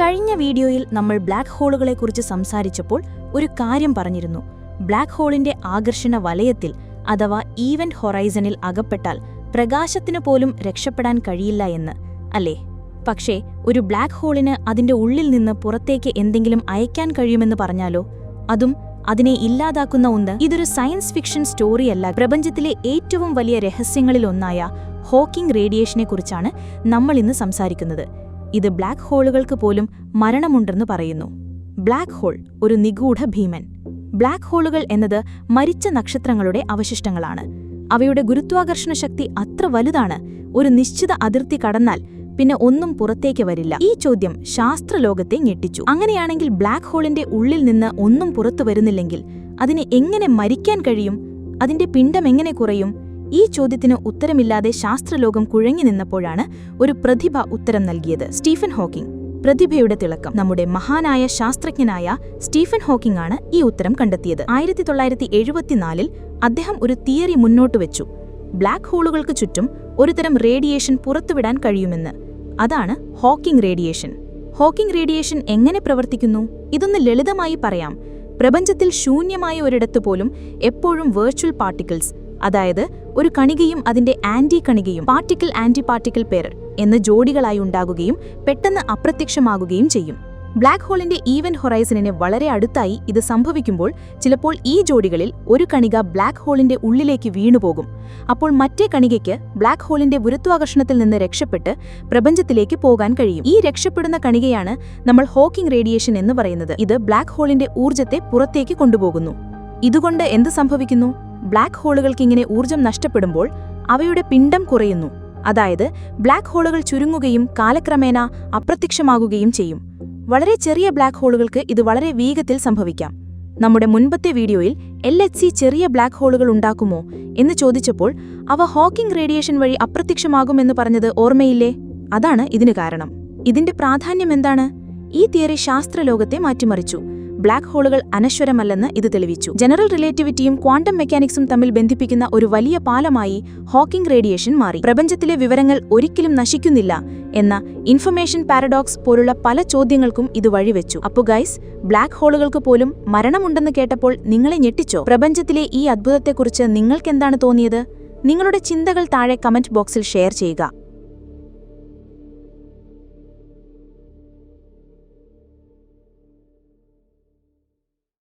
കഴിഞ്ഞ വീഡിയോയിൽ നമ്മൾ ബ്ലാക്ക് ഹോളുകളെക്കുറിച്ച് സംസാരിച്ചപ്പോൾ ഒരു കാര്യം പറഞ്ഞിരുന്നു. ബ്ലാക്ക് ഹോളിന്റെ ആകർഷണ വലയത്തിൽ അഥവാ ഈവന്റ് ഹൊറൈസണിൽ അകപ്പെട്ടാൽ പ്രകാശത്തിനു പോലും രക്ഷപ്പെടാൻ കഴിയില്ല എന്ന് അല്ലേ? പക്ഷേ ഒരു ബ്ലാക്ക് ഹോളിന് അതിന്റെ ഉള്ളിൽ നിന്ന് പുറത്തേക്ക് എന്തെങ്കിലും അയക്കാൻ കഴിയുമെന്ന് പറഞ്ഞാലോ? അതും അതിനെ ഇല്ലാതാക്കുന്ന ഒന്ന് ഇതൊരു സയൻസ് ഫിക്ഷൻ സ്റ്റോറിയല്ല പ്രപഞ്ചത്തിലെ ഏറ്റവും വലിയ രഹസ്യങ്ങളിലൊന്നായ ഹോക്കിംഗ് റേഡിയേഷനെക്കുറിച്ചാണ് നമ്മൾ ഇന്ന് സംസാരിക്കുന്നത്. ഇത് ബ്ലാക്ക് ഹോളുകൾക്ക് പോലും മരണമുണ്ടെന്ന് പറയുന്നു. ബ്ലാക്ക് ഹോൾ ഒരു നിഗൂഢ ഭീമൻ. ബ്ലാക്ക് ഹോളുകൾ എന്നത് മരിച്ച നക്ഷത്രങ്ങളുടെ അവശിഷ്ടങ്ങളാണ്. അവയുടെ ഗുരുത്വാകർഷണ ശക്തി അത്ര വലുതാണ്. ഒരു നിശ്ചിത അതിർത്തി കടന്നാൽ പിന്നെ ഒന്നും പുറത്തേക്ക് വരില്ല. ഈ ചോദ്യം ശാസ്ത്രലോകത്തെ ഞെട്ടിച്ചു. അങ്ങനെയാണെങ്കിൽ ബ്ലാക്ക് ഹോളിന്റെ ഉള്ളിൽ നിന്ന് ഒന്നും പുറത്തു വരുന്നില്ലെങ്കിൽ അതിന് എങ്ങനെ മരിക്കാൻ കഴിയും? അതിന്റെ പിണ്ഡം എങ്ങനെ കുറയും? ഈ ചോദ്യത്തിന് ഉത്തരമില്ലാതെ ശാസ്ത്രലോകം കുഴങ്ങി നിന്നപ്പോഴാണ് ഒരു പ്രതിഭ ഉത്തരം നൽകിയത്. Stephen Hawking. പ്രതിഭയുടെ തിളക്കം. നമ്മുടെ മഹാനായ ശാസ്ത്രജ്ഞനായ സ്റ്റീഫൻ ഹോക്കിംഗ് ആണ് ഈ ഉത്തരം കണ്ടെത്തിയത്. ആയിരത്തി തൊള്ളായിരത്തി എഴുപത്തിനാലിൽ അദ്ദേഹം ഒരു തിയറി മുന്നോട്ട് വെച്ചു. ബ്ലാക്ക് ഹോളുകൾക്ക് ചുറ്റും ഒരുതരം റേഡിയേഷൻ പുറത്തുവിടാൻ കഴിയുമെന്ന്. അതാണ് ഹോക്കിംഗ് റേഡിയേഷൻ. ഹോക്കിംഗ് റേഡിയേഷൻ എങ്ങനെ പ്രവർത്തിക്കുന്നു? ഇതൊന്ന് ലളിതമായി പറയാം. പ്രപഞ്ചത്തിൽ ശൂന്യമായ ഒരിടത്തുപോലും എപ്പോഴും വെർച്വൽ പാർട്ടിക്കിൾസ് അതായത് ഒരു കണികയും അതിന്റെ ആന്റി കണികയും പാർട്ടിക്കിൾ ആന്റി പാർട്ടിക്കിൾ പെയർ എന്ന് ജോഡികളായി ഉണ്ടാകുകയും പെട്ടെന്ന് അപ്രത്യക്ഷമാകുകയും ചെയ്യും. ബ്ലാക്ക് ഹോളിന്റെ ഈവൻ ഹൊറൈസണിന് വളരെ അടുത്തായി ഇത് സംഭവിക്കുമ്പോൾ ചിലപ്പോൾ ഈ ജോഡികളിൽ ഒരു കണിക ബ്ലാക്ക് ഹോളിന്റെ ഉള്ളിലേക്ക് വീണുപോകും. അപ്പോൾ മറ്റേ കണികയ്ക്ക് ബ്ലാക്ക് ഹോളിന്റെ ഗുരുത്വാകർഷണത്തിൽ നിന്ന് രക്ഷപ്പെട്ട് പ്രപഞ്ചത്തിലേക്ക് പോകാൻ കഴിയും. ഈ രക്ഷപ്പെടുന്ന കണികയാണ് നമ്മൾ ഹോക്കിംഗ് റേഡിയേഷൻ എന്ന് പറയുന്നത്. ഇത് ബ്ലാക്ക് ഹോളിന്റെ ഊർജത്തെ പുറത്തേക്ക് കൊണ്ടുപോകുന്നു. ഇതുകൊണ്ട് എന്ത് സംഭവിക്കുന്നു? ബ്ലാക്ക് ഹോളുകൾക്ക് ഇങ്ങനെ ഊർജം നഷ്ടപ്പെടുമ്പോൾ അവയുടെ പിണ്ഡം കുറയുന്നു. അതായത് ബ്ലാക്ക് ഹോളുകൾ ചുരുങ്ങുകയും കാലക്രമേണ അപ്രത്യക്ഷമാകുകയും ചെയ്യും. വളരെ ചെറിയ ബ്ലാക്ക് ഹോളുകൾക്ക് ഇത് വളരെ വേഗത്തിൽ സംഭവിക്കാം. നമ്മുടെ മുൻപത്തെ വീഡിയോയിൽ എൽ എച്ച് സി ചെറിയ ബ്ലാക്ക് ഹോളുകൾ ഉണ്ടാക്കുമോ എന്ന് ചോദിച്ചപ്പോൾ അവ ഹോക്കിംഗ് റേഡിയേഷൻ വഴി അപ്രത്യക്ഷമാകുമെന്ന് പറഞ്ഞത് ഓർമ്മയില്ലേ? അതാണ് ഇതിന് കാരണം. ഇതിന്റെ പ്രാധാന്യം എന്താണ്? ഈ തിയറി ശാസ്ത്രലോകത്തെ മാറ്റിമറിച്ചു. ബ്ലാക്ക് ഹോളുകൾ അനശ്വരമല്ലെന്ന് ഇത് തെളിവിച്ചു. ജനറൽ റിലേറ്റിവിറ്റിയും ക്വാണ്ടം മെക്കാനിക്സും തമ്മിൽ ബന്ധിപ്പിക്കുന്ന ഒരു വലിയ പാലമായി ഹോക്കിംഗ് റേഡിയേഷൻ മാറി. പ്രപഞ്ചത്തിലെ വിവരങ്ങൾ ഒരിക്കലും നശിക്കുന്നില്ല എന്ന ഇൻഫർമേഷൻ പാരഡോക്സ് പോലുള്ള പല ചോദ്യങ്ങൾക്കും ഇത് വഴിവെച്ചു. അപ്പോ ഗൈസ് ബ്ലാക്ക് ഹോളുകൾക്ക് പോലും മരണമുണ്ടെന്ന് കേട്ടപ്പോൾ നിങ്ങളെ ഞെട്ടിച്ചോ? പ്രപഞ്ചത്തിലെ ഈ അത്ഭുതത്തെക്കുറിച്ച് നിങ്ങൾക്കെന്താണ് തോന്നിയത്? നിങ്ങളുടെ ചിന്തകൾ താഴെ കമന്റ് ബോക്സിൽ ഷെയർ ചെയ്യുക.